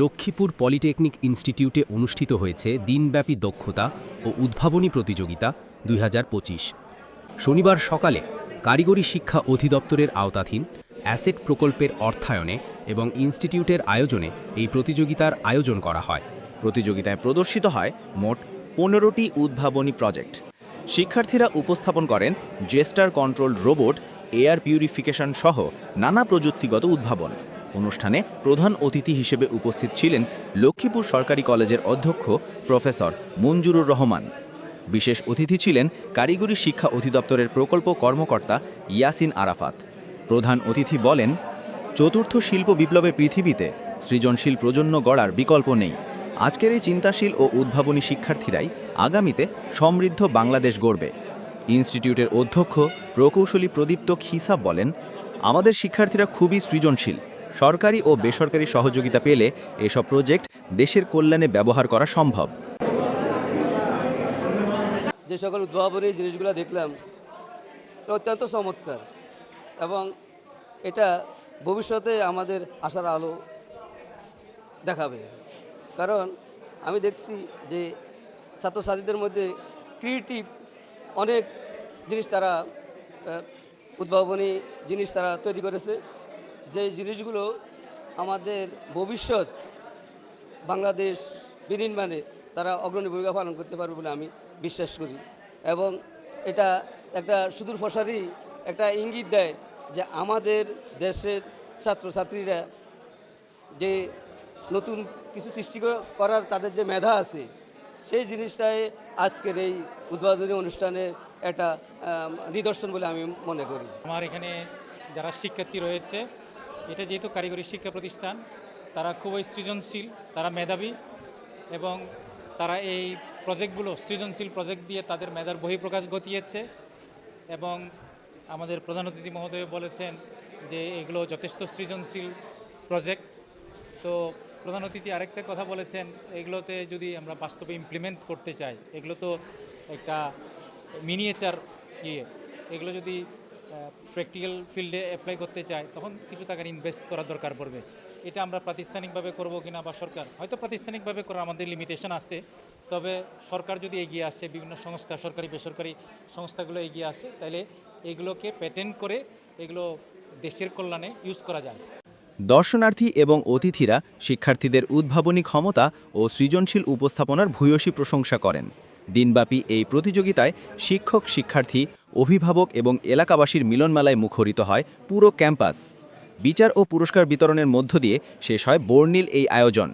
Lakshmipur polytechnic ইনস্টিটিউটে অনুষ্ঠিত হয়েছে দিনব্যাপী দক্ষতা ও উদ্ভাবনী প্রতিযোগিতা দুই হাজার পঁচিশ। শনিবার সকালে কারিগরি শিক্ষা অধিদপ্তরের আওতাধীন অ্যাসেট প্রকল্পের অর্থায়নে এবং ইনস্টিটিউটের আয়োজনে এই প্রতিযোগিতার আয়োজন করা হয়। প্রতিযোগিতায় প্রদর্শিত হয় মোট পনেরোটি উদ্ভাবনী প্রজেক্ট। শিক্ষার্থীরা উপস্থাপন করেন gesture control robot, air purification সহ নানা প্রযুক্তিগত উদ্ভাবন। অনুষ্ঠানে প্রধান অতিথি হিসেবে উপস্থিত ছিলেন লক্ষ্মীপুর সরকারি কলেজের অধ্যক্ষ প্রফেসর মঞ্জুরুর রহমান। বিশেষ অতিথি ছিলেন কারিগরি শিক্ষা অধিদপ্তরের প্রকল্প কর্মকর্তা ইয়াসিন আরাফাত। প্রধান অতিথি বলেন, চতুর্থ শিল্প বিপ্লবের পৃথিবীতে সৃজনশীল প্রজন্ম গড়ার বিকল্প নেই। আজকের এই চিন্তাশীল ও উদ্ভাবনী শিক্ষার্থীরাই আগামীতে সমৃদ্ধ বাংলাদেশ গড়বে। ইনস্টিটিউটের অধ্যক্ষ প্রকৌশলী প্রদীপ্ত খিসাব বলেন, আমাদের শিক্ষার্থীরা খুবই সৃজনশীল। সরকারি ও বেসরকারি সহযোগিতা পেলে এসব প্রজেক্ট দেশের কল্যাণে ব্যবহার করা সম্ভব। যে সকল উদ্ভাবনী জিনিসগুলো দেখলাম অত্যন্ত চমৎকার এবং এটা ভবিষ্যতে আমাদের আশার আলো দেখাবে। কারণ আমি দেখছি যে ছাত্রছাত্রীদের মধ্যে ক্রিয়েটিভ অনেক জিনিস তারা উদ্ভাবনী জিনিস তারা তৈরি করেছে। যে জিনিসগুলো আমাদের ভবিষ্যৎ বাংলাদেশ বিনির্মাণে তারা অগ্রণী ভূমিকা পালন করতে পারবে বলে আমি বিশ্বাস করি। এবং এটা একটা সুদূর প্রসারী একটা ইঙ্গিত দেয় যে আমাদের দেশের ছাত্রছাত্রীরা যে নতুন কিছু সৃষ্টি করার তাদের যে মেধা আছে, সেই জিনিসটাই আজকের এই উদ্বোধনী অনুষ্ঠানের একটা নিদর্শন বলে আমি মনে করি। আমার এখানে যারা শিক্ষার্থী রয়েছে এটা যেহেতু কারিগরি শিক্ষা প্রতিষ্ঠান, তারা খুবই সৃজনশীল, তারা মেধাবী এবং তারা এই প্রজেক্টগুলো, সৃজনশীল প্রজেক্ট দিয়ে তাদের মেধার বহিঃপ্রকাশ ঘটিয়েছে এবং আমাদের প্রধান অতিথি মহোদয় বলেছেন যে এগুলো যথেষ্ট সৃজনশীল প্রজেক্ট। তো প্রধান অতিথি আরেকটা কথা বলেছেন, এগুলোতে যদি আমরা বাস্তবে ইমপ্লিমেন্ট করতে চাই, এগুলো তো একটা মিনিয়েচার ইয়ে এগুলো যদি প্র্যাকটিক্যাল ফিল্ডে অ্যাপ্লাই করতে চায়, তখন কিছু টাকার ইনভেস্ট করার দরকার পড়বে। এটা আমরা প্রাতিষ্ঠানিকভাবে করব কিনা বা সরকার হয়তো প্রাতিষ্ঠানিকভাবে করার আমাদের লিমিটেশন আছে, তবে সরকার যদি এগিয়ে আসে, বিভিন্ন সংস্থা, সরকারি, বেসরকারি সংস্থাগুলো এগিয়ে আসে, তাহলে এগুলোকে প্যাটেন্ট করে এগুলো দেশের কল্যাণে ইউজ করা যায়। দর্শনার্থী এবং অতিথিরা শিক্ষার্থীদের উদ্ভাবনী ক্ষমতা ও সৃজনশীল উপস্থাপনার ভূয়সী প্রশংসা করেন। দিনব্যাপী এই প্রতিযোগিতায় শিক্ষক শিক্ষার্থী অভিভাবক এবং এলাকাবাসীর মিলনমেলায় মুখরিত হয় পুরো ক্যাম্পাস। বিচার ও পুরস্কার বিতরণের মধ্য দিয়ে শেষ হয় বর্ণিল এই আয়োজন।